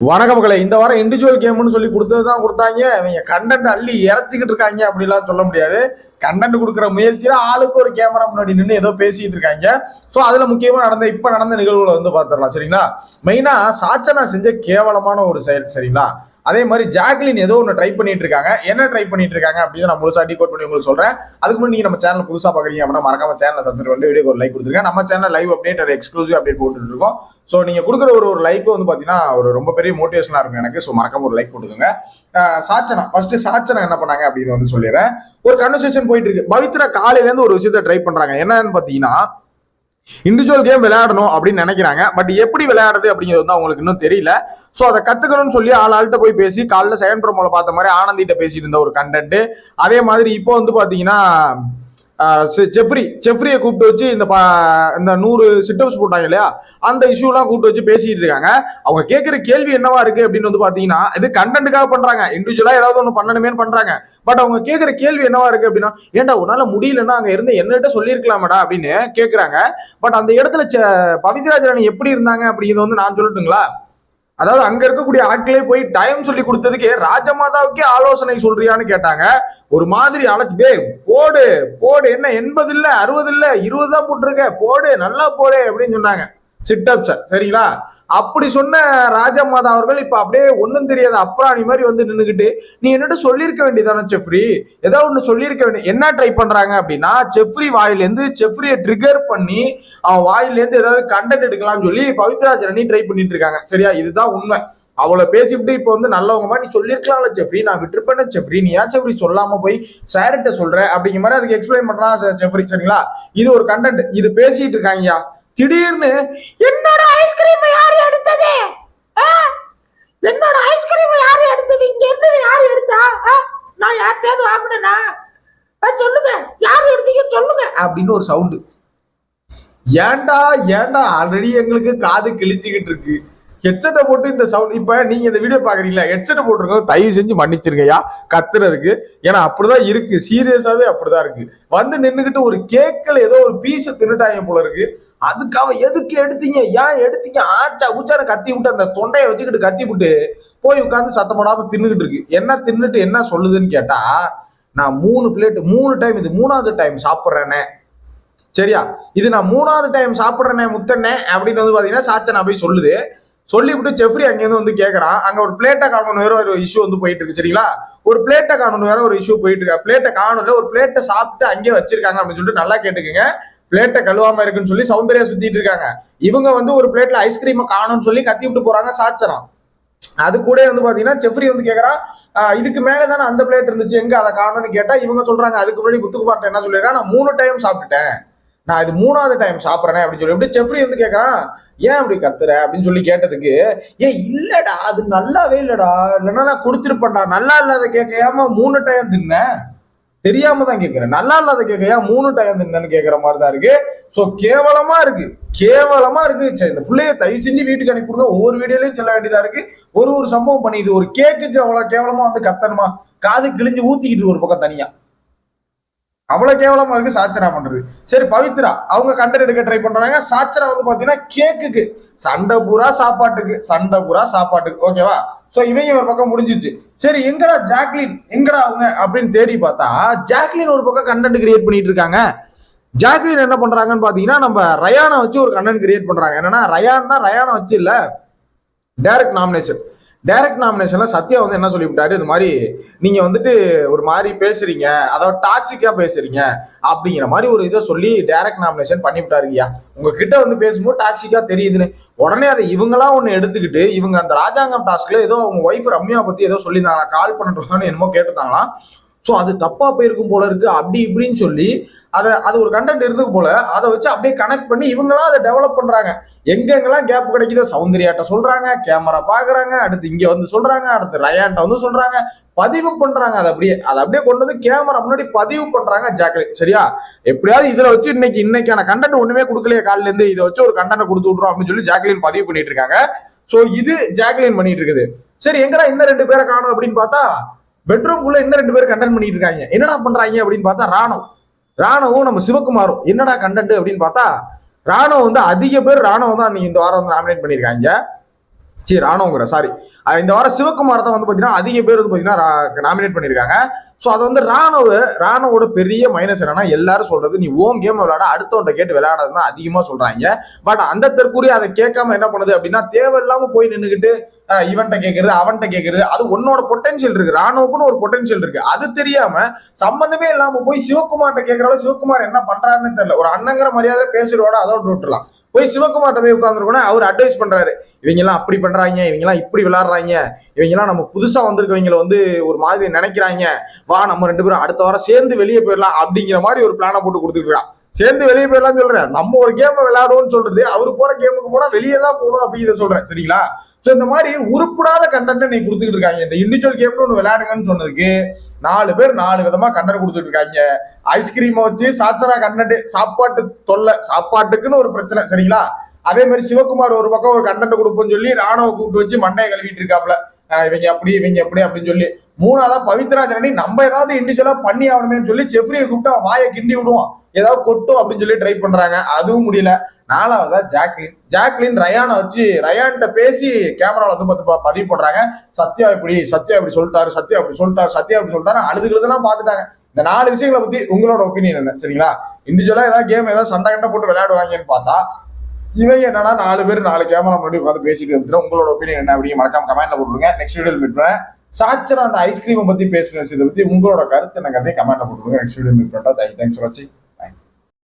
வணக்கம் இந்த வாரம் இண்டிவிஜுவல் கேம்னு சொல்லி கொடுத்தது தான் கொடுத்தாங்க. இவங்க கண்டென்ட் அள்ளி இறச்சிக்கிட்டு இருக்காங்க அப்படிலாம் சொல்ல முடியாது. கண்டென்ட் கொடுக்குற முயற்சியில் ஆளுக்கு ஒரு கேமரா முன்னாடி நின்று ஏதோ பேசிட்டு இருக்காங்க. ஸோ அதில் முக்கியமாக நடந்த இப்போ நடந்த நிகழ்வுகளை வந்து பார்த்துடலாம் சரிங்களா? மெயினாக சாச்சனா செஞ்ச கேவலமான ஒரு செயல் சரிங்களா? அதே மாதிரி ஜாக்லின் ஏதோ ஒன்று ட்ரை பண்ணிட்டு இருக்காங்க. என்ன ட்ரை பண்ணிட்டு இருக்காங்க அப்படின்னு நான் முழுசா டீகோட் பண்ணி உங்களுக்கு சொல்றேன். அதுக்கு முன்னாடி நீங்க நம்ம சேனல் புதுசா பாக்குறீங்க அப்படின்னா மறக்காம சேனல் சப்ஸ்கிரைப் பண்ணி வீடியோ ஒரு லைக் கொடுத்துருங்க. நம்ம சேனல் லைவ் அப்டேட் ஒரு எக்ஸ்க்ளூசிவ் அப்டேட் போட்டுட்டு இருக்கோம். ஸோ நீங்க கொடுக்குற ஒரு ஒரு லைக் வந்து பாத்தீங்கன்னா ஒரு ரொம்ப பெரிய மோட்டிவேஷனா இருக்கும் எனக்கு. ஸோ மறக்காம ஒரு லைக் போட்டுக்கோங்க சாச்சனா. ஃபர்ஸ்ட் சாச்சனா என்ன பண்ணாங்க அப்படின்னு வந்து சொல்லிடுறேன். ஒரு கன்வர்சேஷன் போயிட்டு இருக்கு. பவித்ரா காலையில இருந்து ஒரு விஷயத்த ட்ரை பண்றாங்க. என்னன்னு பாத்தீங்கன்னா இண்டிவிஜுவல் கேம் விளையாடணும் அப்படின்னு நினைக்கிறாங்க. பட் எப்படி விளையாடுறது அப்படிங்கிறது வந்து அவங்களுக்கு இன்னும் தெரியல. ஸோ அதை கத்துக்கணும்னு சொல்லி ஆள் ஆள்கிட்ட போய் பேசி காலைல செகண்ட் ப்ரோமோல பார்த்த மாதிரி ஆனந்திட்ட பேசிட்டு இருந்த ஒரு கண்டென்ட் அதே மாதிரி இப்போ வந்து பாத்தீங்கன்னா செஃப்ரி செஃப்ரியை ஜெஃப்ரி ஜெஃப்ரியை கூப்பிட்டு வச்சு இந்த இந்த நூறு சிட்டப்ஸ் போட்டாங்க இல்லையா? அந்த இஷ்யூலாம் கூப்பிட்டு வச்சு பேசிட்டு இருக்காங்க. அவங்க கேட்குற கேள்வி என்னவா இருக்கு அப்படின்னு வந்து பார்த்தீங்கன்னா இது கண்டென்ட்டுக்காக பண்றாங்க. இண்டிவிஜுவலாக ஏதாவது ஒன்று பண்ணணுமேனு பண்றாங்க. பட் அவங்க கேட்குற கேள்வி என்னவா இருக்கு அப்படின்னா ஏன்டா உன்னால முடியலன்னா அங்கே இருந்து என்னகிட்ட சொல்லியிருக்கலாமடா அப்படின்னு கேட்குறாங்க பட் அந்த இடத்துல ச- பவித்ராஜரணி எப்படி இருந்தாங்க அப்படிங்கிறது வந்து நான் சொல்லட்டுங்களா? அதாவது அங்க இருக்கக்கூடிய ஆட்களே போய் டைம் சொல்லி கொடுத்ததுக்கே ராஜமாதாவுக்கே ஆலோசனை சொல்றியான்னு கேட்டாங்க. ஒரு மாதிரி அழைச்சு பே போடு போடு என்ன எண்பது இல்ல அறுபது இல்ல இருபது தான் போட்டிருக்க போடு நல்லா போடு அப்படின்னு சொன்னாங்க. சிட்டப்ஸ சரிங்களா? அப்படி சொன்ன ராஜமாதா அவர்கள் இப்ப அப்படியே ஒண்ணும் தெரியாத அப்ராணி மாதிரி வந்து நின்னுகிட்டு நீ என்னட்டு சொல்லியிருக்க வேண்டியதானே செஃப்ரி ஏதோ ஒண்ணு சொல்லியிருக்க வேண்டிய என்ன ட்ரை பண்றாங்க? அப்படின்னா செஃப்ரி வாயிலேருந்து செஃப்ரியை ட்ரிகர் பண்ணி அவன் வாயிலேருந்து ஏதாவது கண்டென்ட் எடுக்கலாம்னு சொல்லி பவித்ராஜ் ரணி ட்ரை பண்ணிட்டு இருக்காங்க. சரியா? இதுதான் உண்மை. அவளை பேசிவிட்டு இப்போ வந்து நல்லவங்க மாதிரி நீ சொல்லியிருக்கலாம்ல செஃப்ரி நான் விட்டுருப்பேன் செஃப்ரி நீ ஏன் செஃப்ரி சொல்லாம போய் சார்கிட்ட சொல்ற? அப்படிங்கிற மாதிரி அதுக்கு எக்ஸ்பிளைன் பண்றான் செஃப்ரி சரிங்களா? இது ஒரு கண்டென்ட் இது பேசிட்டு இருக்காங்கயா திடீர்னு என்ன ஐஸ்கிரீம் யார் எடுத்தது? ஆ? என்னோட ஐஸ்கிரீம் யார் எடுத்தது? இங்க இருந்தது யார் எடுத்தா? ஆ? நான் யார்கிட்டயாவது வாங்கினேனா? ஆ, சொல்லுங்க. யார் எடுத்தீங்க? சொல்லுங்க. அப்படின்னு ஒரு சவுண்டு ஏண்டா ஏண்டா ஆல்ரெடி எங்களுக்கு காது கிழிச்சுக்கிட்டு இருக்கு. ஹெட்செட்டை போட்டு இந்த சவுண்ட் இப்ப நீங்க இந்த வீடியோ பாக்குறீங்களா? ஹெட்செட்டை போட்டிருக்கோம். தயவு செஞ்சு மன்னிச்சிருங்கய்யா. கத்துறதுக்கு. ஏன்னா அப்படிதான் இருக்கு. சீரியஸாவே அப்படிதான் இருக்கு. வந்து நின்றுக்கிட்டு ஒரு கேக்கில் ஏதோ ஒரு பீஸை தின்னுட்டாங்க போல இருக்கு. அதுக்காக எதுக்கு எடுத்தீங்க? ஏன் எடுத்தீங்க? ஆச்சா ஊச்சான கத்தி விட்டு அந்த தொண்டையை வச்சுக்கிட்டு கத்தி விட்டு போய் உட்காந்து சத்தம் போடாம தின்னுகிட்டு இருக்கு. என்ன தின்னுட்டு என்ன சொல்லுதுன்னு கேட்டா நான் மூணு பிளேட் மூணு டைம் இது மூணாவது டைம் சாப்பிட்றேனே. சரியா? இது நான் மூணாவது டைம் சாப்பிட்றேனே முத்தண்ணே அப்படின்னு வந்து பார்த்தீங்கன்னா சாச்சனா போய் சொல்லுது. சொல்லிவிட்டு ஜெஃப்ரி அங்கேருந்து வந்து கேட்குறான் அங்கே ஒரு பிளேட்டை காணணும் வேற ஒரு இஷ்யூ வந்து போயிட்டு இருக்கு சரிங்களா? ஒரு பிளேட்டை காணணும் வேற ஒரு இஷ்யூ போயிட்டு இருக்கா. பிளேட்டை காணல ஒரு பிளேட்டை சாப்பிட்டு அங்கேயே வச்சிருக்காங்க அப்படின்னு சொல்லிட்டு நல்லா கேட்டுக்கோங்க. பிளேட்டை கழுவாம இருக்குன்னு சொல்லி சௌந்தர்யா சுத்திட்டு இருக்காங்க. இவங்க வந்து ஒரு பிளேட்ல ஐஸ்கிரீமை காணும்னு சொல்லி கத்தி விட்டு போறாங்க சாச்சனா அது கூட வந்து பாத்தீங்கன்னா செஃப்ரி வந்து கேக்குறான் இதுக்கு மேலே தானே அந்த பிளேட் இருந்துச்சு எங்க அதை காணும்னு கேட்டா? இவங்க சொல்றாங்க அதுக்கு முன்னாடி முத்துக்குமார்ட்ட என்ன சொல்லிருக்கான் நான் மூணு டைம் சாப்பிட்டுட்டேன். நான் இது மூணாவது டைம் சாப்பிட்றேன் அப்படின்னு சொல்லி எப்படி செஃப்ரி வந்து கேட்குறான் ஏன் அப்படி கத்துற? அப்படின்னு சொல்லி கேட்டதுக்கு ஏ இல்லடா அது நல்லாவே இல்லடா. இல்லைன்னா நான் கொடுத்துருப்பேன்டா. நல்லா இல்லாத கேட்கையாம மூணு டைம் தின்னேன் தெரியாம தான் கேட்குறேன் நல்லா இல்லாத கேட்கையா மூணு டைம் தின்னேன்னு கேட்குற மாதிரி தான் இருக்கு. ஸோ கேவலமா இருக்கு. கேவலமா இருக்கு. சரி இந்த பிள்ளைய தயவு செஞ்சு வீட்டுக்கு அனுப்பி கொடுங்க. ஒவ்வொரு வீடியோலையும் சொல்ல வேண்டியதா இருக்கு. ஒரு ஒரு சம்பவம் பண்ணிட்டு ஒரு கேக்குக்கு அவ்வளோ கேவலமா வந்து கத்தணுமா? காது கிழிஞ்சு ஊத்திக்கிட்டு ஒரு பக்கம் தனியா. அவ்வளவு கேவலமா இருக்கு சாச்சரா பண்றது. சரி பவித்ரா அவங்க கண்டென்ட் எடுக்க ட்ரை பண்றாங்க. சாச்சரா வந்து பாத்தீங்கன்னா கேக்குக்கு. சண்டை பூரா சாப்பாட்டுக்கு. சண்டை பூரா சாப்பாட்டுக்கு. ஓகேவா சோ இவங்க ஒரு பக்கம் முடிஞ்சிச்சு சரி எங்கடா ஜாக்லின்? எங்கடா அவங்க? அப்படின்னு தேடி பார்த்தா ஜாக்லின் ஒரு பக்கம் கண்டென்ட் கிரியேட் பண்ணிட்டு இருக்காங்க. ஜாக்லின் என்ன பண்றாங்கன்னு பாத்தீங்கன்னா நம்ம ரயானை வச்சு ஒரு கண்டென்ட் கிரியேட் பண்றாங்க. என்னன்னா ரயான்னா ரயானை வச்சு இல்ல டைரக்ட் நாமினேஷன் டைரக்ட் நாமினேஷன்ல சத்யா வந்து என்ன சொல்லிவிட்டாரு? இது மாதிரி நீங்க வந்துட்டு ஒரு மாதிரி பேசுறீங்க. அதாவது டாக்ஸிக்கா பேசுறீங்க. அப்படிங்கிற மாதிரி ஒரு இதை சொல்லி டைரக்ட் நாமினேஷன் பண்ணிவிட்டாருங்கய்யா உங்ககிட்ட வந்து பேசும்போது டாக்ஸிக்கா தெரியுதுன்னு. உடனே அதை இவங்களா ஒன்று எடுத்துக்கிட்டு இவங்க அந்த ராஜாங்கம் டாஸ்க்ல ஏதோ அவங்க ஒய்ஃப் ரம்யா பத்தி ஏதோ சொல்லியிருந்தாங்க கால் பண்ணிட்டு என்னமோ கேட்டிருந்தாங்களாம். ஸோ அது தப்பாக போயிருக்கும் போல இருக்குது அப்படி இப்படின்னு சொல்லி அதை அது ஒரு கண்டென்ட் இருந்தது போல அதை வச்சு அப்படியே கனெக்ட் பண்ணி இவங்களாம் அதை டெவலப் பண்ணுறாங்க எங்கெங்கெல்லாம் கேப் கிடைக்குதோ சௌந்தர்யாட்ட சொல்கிறாங்க கேமரா பார்க்குறாங்க அடுத்து இங்கே வந்து சொல்கிறாங்க அடுத்து ரயான்ட்ட வந்து சொல்கிறாங்க பதிவு பண்ணுறாங்க அதை அப்படியே அதை அப்படியே கொண்டு வந்து கேமரா முன்னாடி பதிவு பண்ணுறாங்க ஜாக்லின் சரியா? எப்படியாவது இதில் வச்சு இன்னைக்கு இன்னைக்கான கண்டென்ட் ஒன்றுமே கொடுக்கலையே காலிலேருந்து இதை வச்சு ஒரு கண்டென்ட் கொடுத்து விட்றோம் அப்படின்னு சொல்லி ஜாக்லின் பதிவு பண்ணிட்டு இருக்காங்க. ஸோ இது ஜாக்லின் பண்ணிட்டு இருக்குது. சரி எங்கடா இன்னும் ரெண்டு பேரை காணும் அப்படின்னு பார்த்தா பெட்ரூம்குள்ள இன்னும் ரெண்டு பேர் கண்டென்ட் பண்ணிட்டு இருக்காங்க? என்னடா பண்றாங்க அப்படின்னு பார்த்தா ராணுவ. ராணவும் நம்ம சிவகுமாரும். என்னடா கண்டென்ட் அப்படின்னு பார்த்தா ராணுவம் வந்து அதிக பேர் ராணுவம் தான் நீங்க இந்த வாரம் வந்து நாமினேட் பண்ணியிருக்காங்க. சரி ராணுவங்கிற சாரி இந்த வாரம் சிவகுமார் தான் வந்து பார்த்தீங்கன்னா அதிக பேர் வந்து பார்த்தீங்கன்னா நாமினேட் பண்ணியிருக்காங்க ஸோ அது வந்து ராணுவ ராணுவோட பெரிய மைனஸ் என்னன்னா எல்லாரும் சொல்றது நீ ஓன் கேம் விளையாட அடுத்தவன்ட்ட கேட்டு விளையாடாதுன்னு அதிகமாக சொல்றாங்க. பட் அந்த தெற்குரிய அதை கேட்காம என்ன பண்ணுது அப்படின்னா தேவையில்லாம போய் நின்றுக்கிட்டு இவன்ட்ட கேட்கறது அவன்கிட்ட கேட்கறது அது உன்னோட பொட்டன்ஷியல் இருக்கு. ராணுவுக்குன்னு ஒரு பொட்டன்ஷியல் இருக்கு. அது தெரியாம சம்பந்தமே இல்லாம போய் சிவகுமார்கிட்ட கேட்கறாலும் சிவகுமார் என்ன பண்றாருன்னு தெரியல. ஒரு அண்ணங்கிற மரியாதை பேசுறோட அதோட விட்டுலாம் போய் சிவகுமார்ட்ட போய் உட்காந்துருக்கோன்னா அவர் அட்வைஸ் பண்றாரு. இவங்க எல்லாம் அப்படி பண்றாங்க இவங்க எல்லாம் இப்படி விளாடுறாங்க இவங்க எல்லாம் நம்ம புதுசா வந்திருக்கவங்களை வந்து ஒரு மாதிரி நினைக்கிறாங்க. வா நம்ம ரெண்டு பேரும் அடுத்த வாரம் சேர்ந்து வெளியே போயிடலாம் அப்படிங்கிற மாதிரி ஒரு பிளானை போட்டு கொடுத்துருக்கான் சேர்ந்து வெளியே போயிடலாம் சொல்றேன். நம்ம ஒரு கேம் விளையாடுவோம்னு சொல்றது அவரு போற கேமுக்கு போனா வெளியே தான் போகணும் அப்படிங்கிறத சொல்றேன். சரிங்களா? ஸோ இந்த மாதிரி உருப்படாத கண்டென்ட் நீ கொடுத்துட்டு இருக்காங்க. இந்த இண்டிவிஜுவல் கேம்னு ஒன்று விளையாடுங்கன்னு சொன்னதுக்கு நாலு பேர் நாலு விதமா கண்டென்ட் கொடுத்துட்டு இருக்காங்க. ஐஸ்கிரீமை வச்சு சாச்சரா கண்டென்ட் சாப்பாட்டு தொல்லை சாப்பாட்டுக்குன்னு ஒரு பிரச்சனை. சரிங்களா? அதே மாதிரி சிவகுமார் ஒரு பக்கம் ஒரு கண்டென்ட் கொடுப்போம்னு சொல்லி ராணுவ கூப்பிட்டு வச்சு மண்டையை கழுவிட்டு இருக்காப்ல இவங்க அப்படி இவங்க எப்படி அப்படின்னு சொல்லி. மூணாவதா பவித்ரா ஜனனி நம்ம ஏதாவது இண்டிவிஜுவலா பண்ணி ஆகணுமேனு சொல்லி செஃப்ரியை கூப்பிட்டு அவன் வாயை கிண்டி விடுவோம் ஏதாவது கொட்டும் அப்படின்னு சொல்லி ட்ரை பண்றாங்க. அதுவும் முடியல. நாலாவதா ஜாக்லின். ஜாக்லின் ரயானை வச்சு ரயான்கிட்ட பேசி கேமரால வந்து பார்த்து ப- பதிவு பண்றாங்க. சத்யா இப்படி சத்யா இப்படி சொல்லிட்டாரு சத்யா இப்படி சொல்லிட்டாரு சத்யா இப்படி சொல்லிட்டாரு. அழுதுகளுக்குலாம் பார்த்துட்டாங்க. இந்த நாலு விஷயங்களை பத்தி உங்களோட ஒப்பீனியன் என்ன? சரிங்களா? இண்டிவிஜுவலா ஏதாவது கேம் ஏதாவது சண்டை கண்டை போட்டு விளையாடுவாங்கன்னு பார்த்தா இவங்க என்னன்னா நாலு பேர் நாலு கேமரா முன்னாடி உட்காந்து பேசிட்டு இருந்துட்டு உங்களோட ஒப்பீனியன் என்ன அப்படின்னு மறக்காம கமெண்ட்ல போட்டுருங்க நெக்ஸ்ட் வீடியோ மீட் பண்ணுறேன் சாச்சரா அந்த ஐஸ்கிரீமை பத்தி பேசுன விஷயத்தை பத்தி உங்களோட கருத்து என்ன கதையை கமெண்ட்ல போட்டுருங்க நெக்ஸ்ட் வீடியோ மீட் பண்ணுறேன் தேங்க்ஸ் ஃபார் வாட்சிங்